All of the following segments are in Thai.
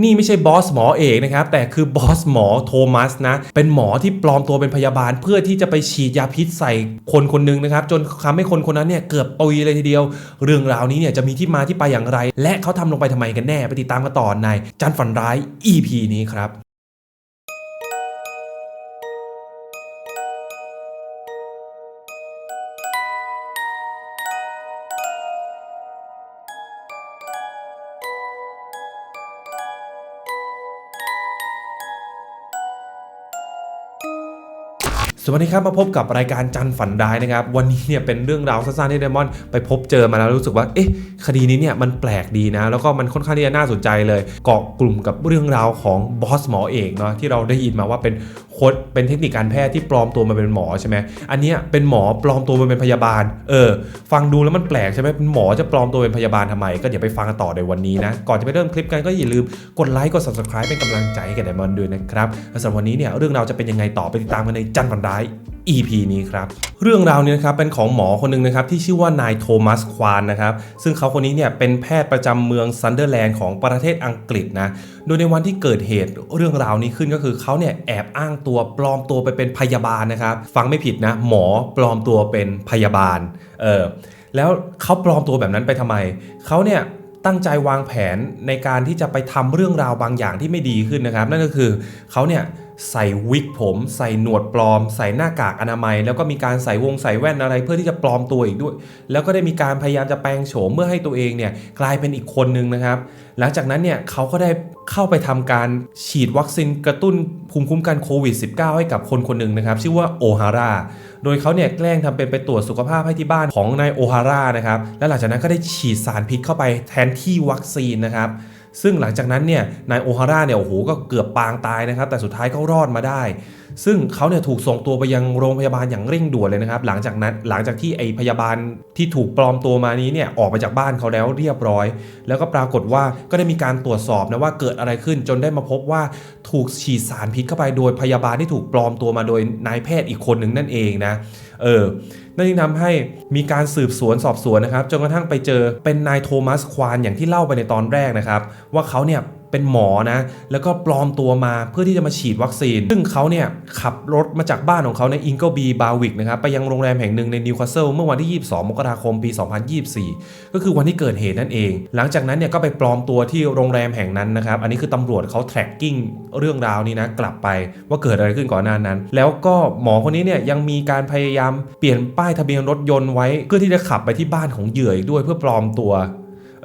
นี่ไม่ใช่บอสหมอเอกนะครับ แต่คือบอสหมอโทมัสนะ เป็นหมอที่ปลอมตัวเป็นพยาบาล เพื่อที่จะไปฉีดยาพิษใส่คนคนหนึ่งนะครับ จนทำให้คนคนนั้นเนี่ยเกือบตุยเลยทีเดียว เรื่องราวนี้เนี่ยจะมีที่มาที่ไปอย่างไร และเขาทำลงไปทำไมกันแน่ ไปติดตามกันต่อในจันฝันร้าย EP นี้ครับ สวัสดีครับมาพบกับรายการจันฝันร้ายนะครับ วันนี้เนี่ยเป็นเรื่องราวสั้นๆที่ไดมอนด์ไปพบเจอมาแล้วรู้สึกว่าเอ๊ะคดีนี้เนี่ยมันแปลกดีนะ แล้วก็มันค่อนข้างที่จะน่าสนใจเลย เกาะกลุ่มกับเรื่องราวของบอสหมอเอกเนาะที่เราได้ยินมาว่าเป็น ดเป็นเทคนิคการแพทย์ที่ปลอมตัวมาเป็นหมอใช่ไหมอันนี้เป็นหมอปลอมตัวมาเป็นพยาบาล เออ ฟังดูแล้วมันแปลกใช่ไหมเป็นหมอจะปลอมตัวเป็นพยาบาลทำไม ก็เดี๋ยวไปฟังกันต่อในวันนี้นะ ก่อนจะไปเริ่มคลิปกันก็อย่าลืมกดไลค์กด subscribe เป็นกำลังใจให้กับไดมอนด์ด้วยนะครับสำหรับวันนี้เนี่ยเรื่องราวจะเป็นยังไงต่อไปติดตามกันในจันฝันร้าย EP นี้ครับเรื่องราวนี้นะครับเป็นของหมอคนหนึ่งนะครับที่ชื่อว่านายโทมัสควานนะครับซึ่งเขาคนนี้เนี่ยเป็นแพทย์ประจำเมืองซันเดอร์แลนด์ของประเทศอังกฤษนะโดยในวันที่เกิดเหตุเรื่องราวนี้ขึ้นก็คือเขาเนี่ยแอบอ้างตัวปลอมตัวไปเป็นพยาบาลนะครับฟังไม่ผิดนะหมอปลอมตัวเป็นพยาบาลเออแล้วเขาปลอมตัวแบบนั้นไปทำไมเขาเนี่ย ตั้งใจวางแผนในการที่จะไปทำเรื่องราวบางอย่างที่ไม่ดีขึ้นนะครับ นั่นก็คือเขาเนี่ยใส่วิกผม ใส่หนวดปลอม ใส่หน้ากากอนามัย แล้วก็มีการใส่วงใส่แว่นอะไรเพื่อที่จะปลอมตัวอีกด้วย แล้วก็ได้มีการพยายามจะแปลงโฉมเมื่อให้ตัวเองเนี่ยกลายเป็นอีกคนนึงนะครับ หลังจากนั้นเนี่ยเขาก็ได้เข้าไปทำการฉีดวัคซีนกระตุ้นภูมิคุ้มกันโควิด -19 ให้กับคนคนหนึ่งนะครับ ชื่อว่าโอฮาร่า โดยเขาเนี่ยแกล้งทำเป็นไปตรวจสุขภาพให้ที่บ้านของนายโอฮาร่านะครับ และหลังจากนั้นก็ได้ฉีดสารพิษเข้าไปแทนที่วัคซีนนะครับ ซึ่งหลังจากนั้นเนี่ยนายโอฮาร่าเนี่ยโอ้โหก็เกือบปางตายนะครับ แต่สุดท้ายก็รอดมาได้ ซึ่งเขาเนี่ยถูกส่งตัวไปยังโรงพยาบาลอย่างเร่งด่วนเลยนะครับ หลังจากนั้นหลังจากที่ไอพยาบาลที่ถูกปลอมตัวมานี้เนี่ยออกไปจากบ้านเขาแล้วเรียบร้อย แล้วก็ปรากฏว่าก็ได้มีการตรวจสอบนะว่าเกิดอะไรขึ้นจนได้มาพบว่าถูกฉีดสารพิษเข้าไปโดยพยาบาลที่ถูกปลอมตัวมาโดยนายแพทย์อีกคนหนึ่งนั่นเองนะ เออนั่นจึงทำให้มีการสืบสวนสอบสวนนะครับจนกระทั่งไปเจอเป็นนายโทมัสควานอย่างที่เล่าไปในตอนแรกนะครับ ว่าเขาเนี่ย เป็นหมอนะ แล้วก็ปลอมตัวมาเพื่อที่จะมาฉีดวัคซีน ซึ่งเขาเนี่ยขับรถมาจากบ้านของเขาในอิงเกิลบีบาวิกนะครับไปยังโรงแรมแห่งหนึ่งในนิวคาสเซิลเมื่อวันที่ 22 มกราคมปี 2024 ก็คือวันที่เกิดเหตุนั่นเอง หลังจากนั้นเนี่ยก็ไปปลอมตัวที่โรงแรมแห่งนั้นนะครับ อันนี้คือตำรวจเขา tracking เรื่องราวนี้นะกลับไปว่าเกิดอะไรขึ้นก่อนหน้านั้น แล้วก็หมอคนนี้เนี่ยยังมีการพยายามเปลี่ยนป้ายทะเบียนรถยนต์ไว้ เพื่อที่จะขับไปที่บ้านของเหยื่ออีกด้วยเพื่อปลอมตัว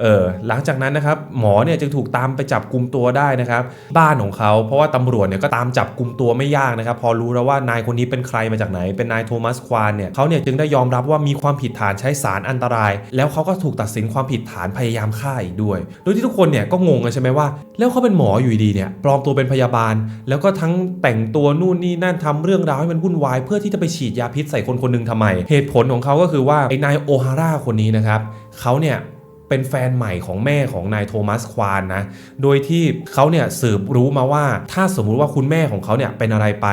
เออหลังจากนั้นนะครับหมอเนี่ยจึงถูกตามไปจับกลุ่มตัวได้นะครับ บ้านของเขาเพราะว่าตำรวจเนี่ยก็ตามจับกลุ่มตัวไม่ยากนะครับ พอรู้แล้วว่านายคนนี้เป็นใครมาจากไหน เป็นนายโทมัสควานเนี่ยเขาเนี่ยจึงได้ยอมรับว่ามีความผิดฐานใช้สารอันตราย แล้วเขาก็ถูกตัดสินความผิดฐานพยายามฆ่าอีกด้วย โดยที่ทุกคนเนี่ยก็งงกันใช่ไหมว่า แล้วเขาเป็นหมออยู่ดีเนี่ยปลอมตัวเป็นพยาบาล แล้วก็ทั้งแต่งตัวนู่นนี่นั่นทำเรื่องราวให้มันวุ่นวายเพื่อที่จะไปฉีดยาพิษใส่คนคนหนึ่งทำไม เหตุผลของเขาก็คือว่าไอ้นายโอฮาร่าคนนี้นะครับเขาเนี่ย เป็นแฟนใหม่ของแม่ของนายโทมัสควานนะ โดยที่เขาเนี่ยสืบรู้มาว่า ถ้าสมมุติว่าคุณแม่ของเขาเนี่ยเป็นอะไรไป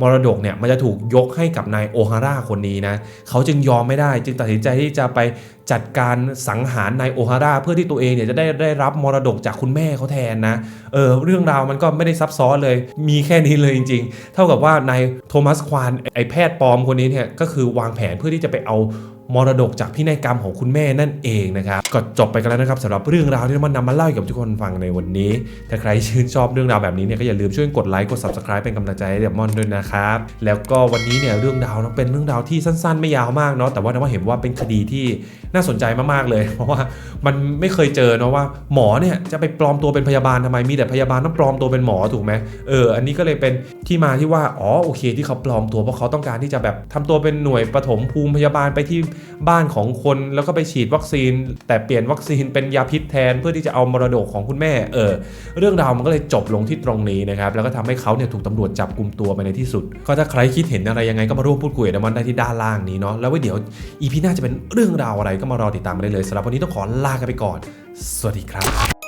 มรดกเนี่ยมันจะถูกยกให้กับนายโอฮาร่าคนนี้นะ เขาจึงยอมไม่ได้ จึงตัดสินใจที่จะไปจัดการสังหารนายโอฮาร่าเพื่อที่ตัวเองเนี่ยจะได้ได้รับมรดกจากคุณแม่เขาแทนนะ เออเรื่องราวมันก็ไม่ได้ซับซ้อนเลย มีแค่นี้เลยจริง ๆ เท่ากับว่านายโทมัสควานไอแพทย์ปลอมคนนี้เนี่ยก็คือวางแผนเพื่อที่จะไปเอา มรดกจากพินัยกรรมของคุณแม่นั่นเองนะครับก็จบไปกันแล้วนะครับสำหรับเรื่องราวที่มันนำมาเล่าให้กับทุกคนฟังในวันนี้ ถ้าใครชื่นชอบเรื่องราวแบบนี้เนี่ยก็อย่าลืมช่วยกดไลค์กด subscribe เป็นกำลังใจให้เดมอนด้วยนะครับแล้วก็วันนี้เนี่ยเรื่องราวนะเป็นเรื่องราวที่สั้นๆ ไม่ยาวมากเนาะแต่ว่านะว่าเห็นว่าเป็นคดีที่น่าสนใจมากๆเลย เพราะว่ามันไม่เคยเจอเนาะว่าหมอเนี่ยจะไปปลอมตัวเป็นพยาบาลทำไมมีแต่พยาบาลต้องปลอมตัวเป็นหมอถูกไหมเอออันนี้ก็เลยเป็นที่มาที่ว่าอ๋อโอเค ที่เขาปลอมตัวเพราะเขาต้องการที่จะแบบทำตัวเป็นหน่วยปฐมภูมิพยาบาลไปที่บ้านของคนแล้วก็ไปฉีดวัคซีน แต่เปลี่ยนวัคซีนเป็นยาพิษแทนเพื่อที่จะเอามรดกของคุณแม่เออเรื่องราวมันก็เลยจบลงที่ตรงนี้นะครับแล้วก็ทำให้เขาเนี่ยถูกตำรวจจับกลุ่มตัวไปในที่สุด ก็ถ้าใครคิดเห็นอะไรยังไงก็มาร่วมพูดคุยกับมันได้ที่ด้านล่างนี้เนาะแล้วไว้เดี๋ยวอีพีหน้าจะเป็นเรื่องราวอะไรก็มารอติดตามได้เลยสำหรับวันนี้ต้องขอลากันไปก่อน สวัสดีครับ